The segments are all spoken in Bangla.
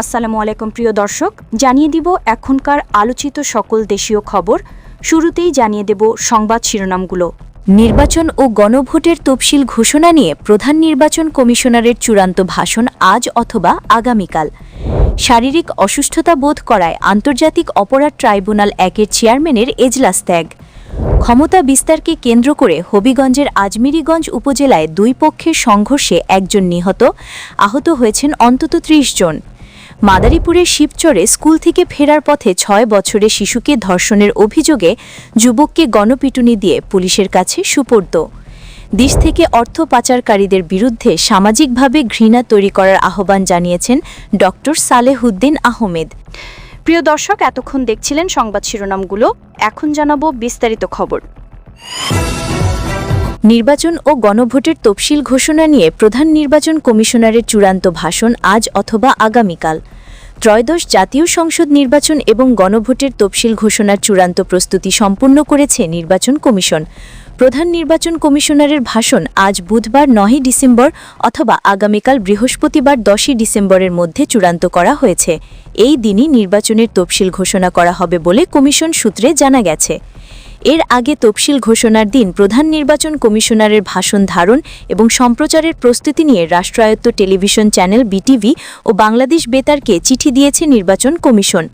আসসালামু আলাইকুম প্রিয় দর্শক, জানিয়ে দিব এখনকার আলোচিত সকল দেশীয় খবর। শুরুতেই জানিয়ে দেব সংবাদ শিরোনামগুলো। নির্বাচন ও গণভোটের তফসিল ঘোষণা নিয়ে প্রধান নির্বাচন কমিশনারের চূড়ান্ত ভাষণ আজ অথবা আগামীকাল। শারীরিক অসুস্থতা বোধ করায় আন্তর্জাতিক অপরাধ ট্রাইব্যুনাল একের চেয়ারম্যানের এজলাস ত্যাগ। ক্ষমতা বিস্তারকে কেন্দ্র করে হবিগঞ্জের আজমিরিগঞ্জ উপজেলায় দুই পক্ষের সংঘর্ষে একজন নিহত, আহত হয়েছেন অন্তত ত্রিশ জন। মাদারীপুরের শিবচরে স্কুল থেকে ফেরার পথে ছয় বছরের শিশুকে ধর্ষণের অভিযোগে যুবককে গণপিটুনি দিয়ে পুলিশের কাছে সুপর্দ। দেশ থেকে অর্থ পাচারকারীদের বিরুদ্ধে সামাজিকভাবে ঘৃণা তৈরি করার আহ্বান জানিয়েছেন ডক্টর সালেহুদ্দিন আহমেদ। প্রিয় দর্শক, এতক্ষণ দেখছিলেন সংবাদ শিরোনামগুলো। এখন জানাব বিস্তারিত খবর। নির্বাচন ও গণভোটের তফসিল ঘোষণা নিয়ে প্রধান নির্বাচন কমিশনারের চূড়ান্ত ভাষণ আজ অথবা আগামীকাল। ত্রয়োদশ জাতীয় সংসদ নির্বাচন এবং গণভোটের তফসিল ঘোষণার চূড়ান্ত প্রস্তুতি সম্পূর্ণ করেছে নির্বাচন কমিশন। প্রধান নির্বাচন কমিশনারের ভাষণ আজ বুধবার নয়ই ডিসেম্বর অথবা আগামীকাল বৃহস্পতিবার দশই ডিসেম্বরের মধ্যে চূড়ান্ত করা হয়েছে। এই দিনই নির্বাচনের তফসিল ঘোষণা করা হবে বলে কমিশন সূত্রে জানা গেছে। এর আগে তফসিল ঘোষণার দিন প্রধান নির্বাচন কমিশনারের ভাষণ ধারণ এবং সম্প্রচারের প্রস্তুতি নিয়ে রাষ্ট্রায়ত্ত টেলিভিশন চ্যানেল বিটিভি ও বাংলাদেশ বেতারকে চিঠি দিয়েছে নির্বাচন কমিশন।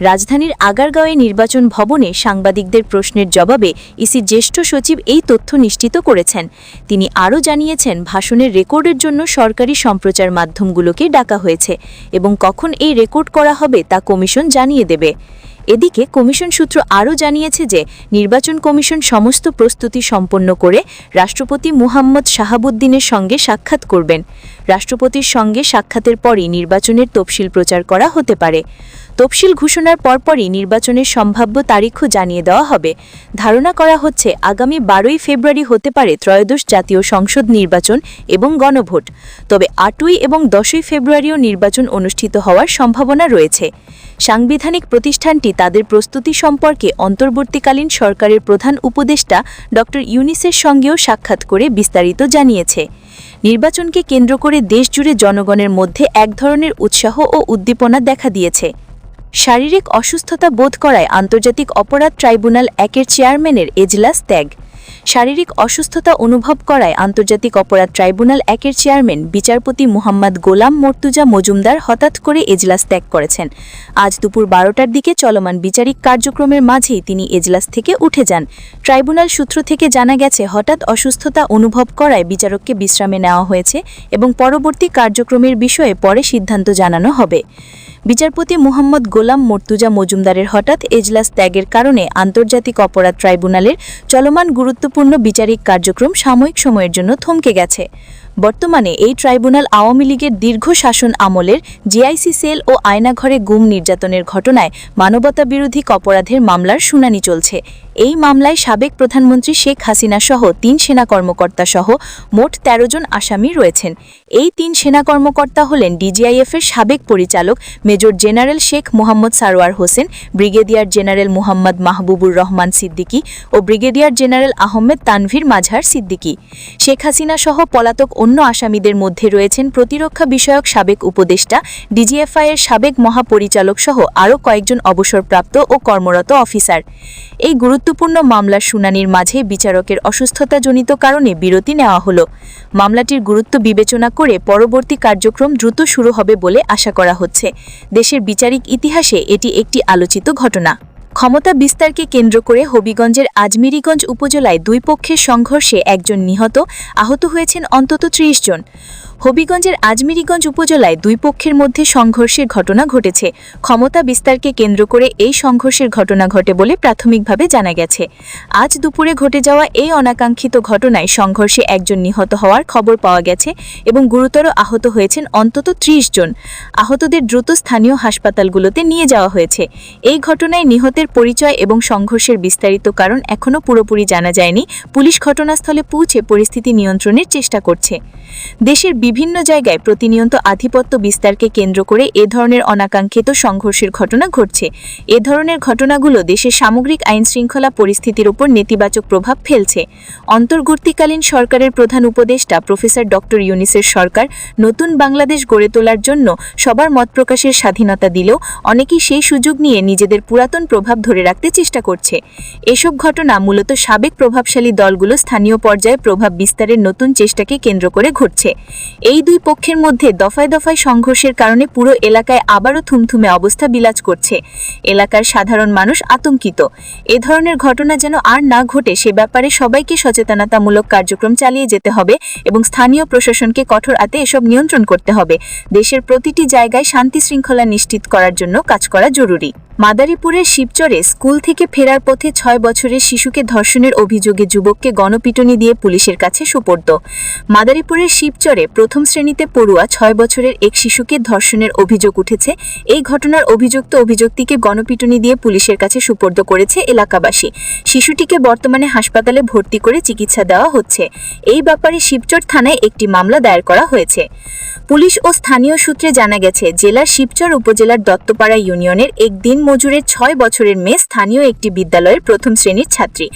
রাজধানীর আগারগাঁওয়ে নির্বাচন ভবনে সাংবাদিকদের প্রশ্নের জবাবে ইসির জ্যেষ্ঠ সচিব এই তথ্য নিশ্চিত করেছেন। তিনি আরও জানিয়েছেন, ভাষণের রেকর্ডের জন্য সরকারি সম্প্রচার মাধ্যমগুলোকে ডাকা হয়েছে এবং কখন এই রেকর্ড করা হবে তা কমিশন জানিয়ে দেবে। এদিকে কমিশন সূত্র আরও জানিয়েছে যে নির্বাচন কমিশন সমস্ত প্রস্তুতি সম্পন্ন করে রাষ্ট্রপতি মুহাম্মদ শাহাবুদ্দিনের সঙ্গে সাক্ষাৎ করবেন। রাষ্ট্রপতির সঙ্গে সাক্ষাতের পরই নির্বাচনের তফসিল প্রচার করা হতে পারে। তফসিল ঘোষণার পরপরই নির্বাচনের সম্ভাব্য তারিখও জানিয়ে দেওয়া হবে। ধারণা করা হচ্ছে, আগামী বারোই ফেব্রুয়ারি হতে পারে ত্রয়োদশ জাতীয় সংসদ নির্বাচন এবং গণভোট। তবে আটই এবং দশই ফেব্রুয়ারিও নির্বাচন অনুষ্ঠিত হওয়ার সম্ভাবনা রয়েছে। সাংবিধানিক প্রতিষ্ঠানটি তাদের প্রস্তুতি সম্পর্কে অন্তর্বর্তীকালীন সরকারের প্রধান উপদেষ্টা ড ইউনিসের সঙ্গেও সাক্ষাৎ করে বিস্তারিত জানিয়েছে। নির্বাচনকে কেন্দ্র করে দেশজুড়ে জনগণের মধ্যে এক ধরনের উৎসাহ ও উদ্দীপনা দেখা দিয়েছে। শারীরিক অসুস্থতা বোধ করায় আন্তর্জাতিক অপরাধ ট্রাইব্যুনাল একের চেয়ারম্যানের এজলাস ত্যাগ। শারীরিক অসুস্থতা অনুভব করায় আন্তর্জাতিক অপরাধ ট্রাইব্যুনাল একের চেয়ারম্যান বিচারপতি মোহাম্মদ গোলাম মর্তুজা মজুমদার হঠাৎ করে এজলাস ত্যাগ করেছেন। আজ দুপুর বারোটার দিকে চলমান বিচারিক কার্যক্রমের মাঝেই তিনি এজলাস থেকে উঠে যান। ট্রাইব্যুনাল সূত্র থেকে জানা গেছে, হঠাৎ অসুস্থতা অনুভব করায় বিচারককে বিশ্রামে নেওয়া হয়েছে এবং পরবর্তী কার্যক্রমের বিষয়ে পরে সিদ্ধান্ত জানানো হবে। বিচারপতি মোহাম্মদ গোলাম মর্তুজা মজুমদারের হঠাৎ এজলাস ত্যাগের কারণে আন্তর্জাতিক অপরাধ ট্রাইব্যুনালের চলমান গুরুত্বপূর্ণ বিচারিক কার্যক্রম সাময়িক সময়ের জন্য থমকে গেছে। বর্তমানে এই ট্রাইব্যুনাল আওয়ামী লীগের দীর্ঘ শাসন আমলের জিআইসি সেল ও আয়নাঘরে গুম নির্যাতনের ঘটনায় মানবতা বিরোধী অপরাধের মামলার শুনানি চলছে। এই মামলায় সাবেক প্রধানমন্ত্রী শেখ হাসিনা সহ তিন সেনা কর্মকর্তা সহ মোট ১৩ জন আসামি রয়েছেন। এই তিন সেনা কর্মকর্তা হলেন ডিজিআইএফের সাবেক পরিচালক major general Sheikh Mohammad Sarwar Hossain, brigadier general Mohammad Mahbubur Rahman Siddiqui ও ব্রিগেডিয়ার জেনারেল আহমেদ তানভীর মাঝার সিদ্দিকী। শেখ হাসিনা সহ পলাতক অন্য আসামিদের মধ্যে রয়েছেন প্রতিরক্ষা বিষয়ক সাবেক উপদেষ্টা, ডিজিএফআই এর সাবেক মহাপরিচালক সহ আরও কয়েকজন অবসরপ্রাপ্ত ও কর্মরত অফিসার। এই গুরুত্বপূর্ণ মামলার শুনানির মাঝে বিচারকের অসুস্থতাজনিত কারণে বিরতি নেওয়া হলো। মামলাটির গুরুত্ব বিবেচনা করে পরবর্তী কার্যক্রম দ্রুত শুরু হবে বলে আশা করা হচ্ছে। দেশের বিচারিক ইতিহাসে এটি একটি আলোচিত ঘটনা। ক্ষমতা বিস্তারকে কেন্দ্র করে হবিগঞ্জের আজমিরিগঞ্জ উপজেলায় দুই পক্ষের সংঘর্ষে একজন নিহত, আহত হয়েছেন অন্তত ত্রিশ জন। হবিগঞ্জের আজমিরিগঞ্জ উপজেলায় দুই পক্ষের মধ্যে সংঘর্ষের ঘটনা ঘটেছে। ক্ষমতা বিস্তারকে কেন্দ্র করে এই সংঘর্ষের ঘটনা ঘটে বলে প্রাথমিকভাবে জানা গেছে। আজ দুপুরে ঘটে যাওয়া এই অনাকাঙ্ক্ষিত ঘটনায় সংঘর্ষে একজন নিহত হওয়ার খবর পাওয়া গেছে এবং গুরুতর আহত হয়েছেন অন্তত ত্রিশ জন। আহতদের দ্রুত স্থানীয় হাসপাতালগুলোতে নিয়ে যাওয়া হয়েছে। এই ঘটনায় নিহতের পরিচয় এবং সংঘর্ষের বিস্তারিত কারণ এখনও পুরোপুরি জানা যায়নি। পুলিশ ঘটনাস্থলে পৌঁছে পরিস্থিতি নিয়ন্ত্রণের চেষ্টা করছে। দেশের বিভিন্ন জায়গায় প্রতিনিয়ত আধিপত্য বিস্তারকে কেন্দ্র করে এ ধরনের অনাকাঙ্ক্ষিত সংঘর্ষের ঘটনা ঘটছে। এ ধরনের ঘটনাগুলো দেশের সামগ্রিক আইন শৃঙ্খলা পরিস্থিতির উপর নেতিবাচক প্রভাব ফেলছে। অন্তর্বর্তীকালীন সরকারের প্রধান উপদেষ্টা প্রফেসর ডক্টর ইউনিসের সরকার নতুন বাংলাদেশ গড়ে তোলার জন্য সবার মত প্রকাশের স্বাধীনতা দিলেও অনেকেই সেই সুযোগ নিয়ে নিজেদের পুরাতন প্রভাব ধরে রাখতে চেষ্টা করছে। এসব ঘটনা মূলত সাবেক প্রভাবশালী দলগুলো স্থানীয় পর্যায়ে প্রভাব বিস্তারের নতুন চেষ্টাকে কেন্দ্র করে ঘটছে। এই দুই পক্ষের মধ্যে দফায় দফায় সংঘর্ষের কারণে পুরো এলাকায় আবারও থুমথুমে অবস্থা বিরাজ করছে। এলাকার সাধারণ মানুষ আতঙ্কিত। এ ধরনের ঘটনা যেন আর না ঘটে, সে ব্যাপারে সবাইকে সচেতনতামূলক কার্যক্রম চালিয়ে যেতে হবে এবং স্থানীয় প্রশাসনকে কঠোর হাতে এসব নিয়ন্ত্রণ করতে হবে। দেশের প্রতিটি জায়গায় শান্তি শৃঙ্খলা নিশ্চিত করার জন্য কাজ করা জরুরি। মাদারীপুরের শিবচরে স্কুল থেকে ফেরার পথে ছয় বছরের শিশুকে ধর্ষণের অভিযোগে যুবককে গণপিটুনি দিয়ে পুলিশের কাছে সুপর্দ। মাদারীপুরের শিবচরে প্রথম শ্রেণীতে পড়ুয়া ছয় বছরের এক শিশুকে ধর্ষণের অভিযোগ উঠেছে। এই ঘটনার অভিযুক্ত অভিযুক্তিকে গণপিটুনি দিয়ে পুলিশের কাছে সুপর্দ করেছে এলাকাবাসী। শিশুটিকে বর্তমানে হাসপাতালে ভর্তি করে চিকিৎসা দেওয়া হচ্ছে। এই ব্যাপারে শিবচর থানায় একটি মামলা দায়ের করা হয়েছে। পুলিশ ও স্থানীয় সূত্রে জানা গেছে, জেলার শিবচর উপজেলার দত্তপাড়া ইউনিয়নের এক দিন মজুরের ছয় বছরের মেয়ে স্থানীয় একটি বিদ্যালয়ের প্রথম শ্রেণির ছাত্রী।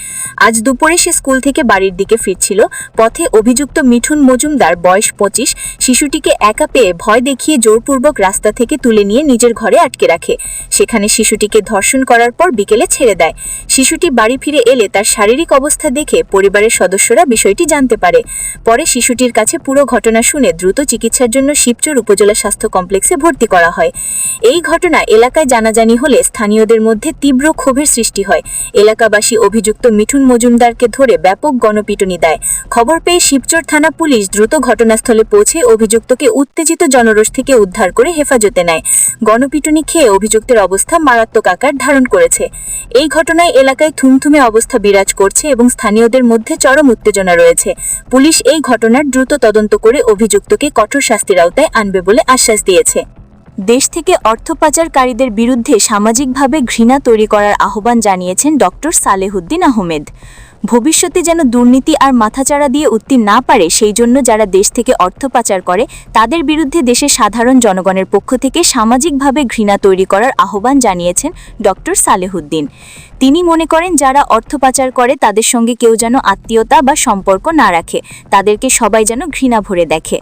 আজ দুপুরে সে স্কুল থেকে বাড়ির দিকে ফিরছিল। পথে অভিযুক্ত মিঠুন মজুমদার বয়স পঁচিশ শিশুটিকে একা পেয়ে ভয় দেখিয়ে জোরপূর্বক রাস্তা থেকে তুলে নিয়ে নিজের ঘরে আটকে রাখে। সেখানে শিশুটিকে ধর্ষণ করার পর বিকেলে ছেড়ে দেয়। শিশুটি বাড়ি ফিরে এলে তার শারীরিক অবস্থা দেখে পরিবারের সদস্যরা বিষয়টি জানতে পারে। পরে শিশুটির কাছে পুরো ঘটনা শুনে দ্রুত চিকিৎসার জন্য শিবচর উপজেলা স্বাস্থ্য কমপ্লেক্সে ভর্তি করা হয়। এই ঘটনা এলাকায় জানাজানি হলে স্থানীয়দের মধ্যে তীব্র ক্ষোভের সৃষ্টি হয়। এলাকাবাসী অভিযুক্ত মিঠুন মজুমদারকে ধরে ব্যাপক গণপিটুনি দেয়। খবর পেয়ে শিবচর থানা পুলিশ দ্রুত ঘটনাস্থলে পৌঁছে অভিযুক্তকে উত্তেজিত জনরোষ থেকে উদ্ধার করে হেফাজতে নেয়। গণপিটুনি খেয়ে অভিযুক্তের অবস্থা মারাত্মক আকার ধারণ করেছে। এই ঘটনায় এলাকায় থুমথুমে অবস্থা বিরাজ করছে এবং স্থানীয়দের মধ্যে চরম উত্তেজনা রয়েছে। পুলিশ এই ঘটনার দ্রুত তদন্ত করে অভিযুক্তকে কঠোর শাস্তির আওতায় আনবে বলে আশ্বাস দিয়েছে। দেশ থেকে অর্থ পাচারকারীদের বিরুদ্ধে সামাজিকভাবে ঘৃণা তৈরি করার আহ্বান জানিয়েছেন ডক্টর সালেহুদ্দিন আহমেদ। ভবিষ্যতে যেন দুর্নীতি আর মাথাচাড়া দিয়ে উঠতে না পারে, সেই জন্য যারা দেশ থেকে অর্থ পাচার করে, তাদের বিরুদ্ধে দেশের সাধারণ জনগণের পক্ষ থেকে সামাজিকভাবে ঘৃণা তৈরি করার আহ্বান জানিয়েছেন ডক্টর সালেহুদ্দিন তিনি মনে করেন, যারা অর্থ পাচার করে, তাদের সঙ্গে কেউ যেন আত্মীয়তা বা সম্পর্ক না রাখে, তাদেরকে সবাই যেন ঘৃণা ভরে দেখে।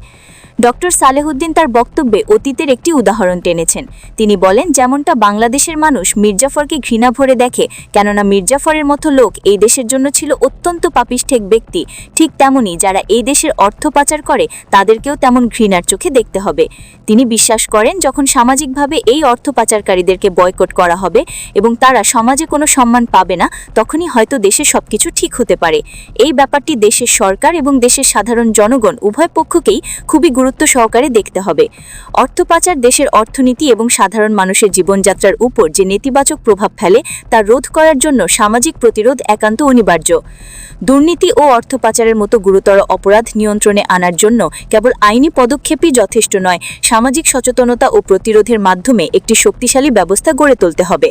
ডক্টর সালেহুদ্দিন তার বক্তব্যে অতীতের একটি উদাহরণ টেনেছেন। তিনি বলেন, যেমনটা বাংলাদেশের মানুষ মির্জাফরকে ঘৃণা ভরে দেখে, কেননা মির্জাফরের মতো লোক এই দেশের জন্য ছিল অত্যন্ত পাপিষ্ঠেক ব্যক্তি, ঠিক তেমনি যারা এই দেশের অর্থ পাচার করে, তাদেরকেও তেমন ঘৃণার চোখে দেখতে হবে। তিনি বিশ্বাস করেন, যখন সামাজিকভাবে এই অর্থ পাচারকারীদেরকে বয়কট করা হবে এবং তারা সমাজে কোনো সম্মান পাবে না, তখনই হয়তো দেশে সবকিছু ঠিক হতে পারে। এই ব্যাপারটি দেশের সরকার এবং দেশের সাধারণ জনগণ উভয় পক্ষকেই খুবই গুরুত্ব সহকারে দেখতে হবে। অর্থ পাচার দেশের অর্থনীতি এবং সাধারণ মানুষের জীবনযাত্রার উপর যে নেতিবাচক প্রভাব ফেলে, তা রোধ করার জন্য সামাজিক প্রতিরোধ একান্ত অনিবার্য। দুর্নীতি ও অর্থ পাচারের মতো গুরুতর অপরাধ নিয়ন্ত্রণে আনার জন্য কেবল আইনি পদক্ষেপই যথেষ্ট নয়, সামাজিক সচেতনতা ও প্রতিরোধের মাধ্যমে একটি শক্তিশালী ব্যবস্থা গড়ে তুলতে হবে।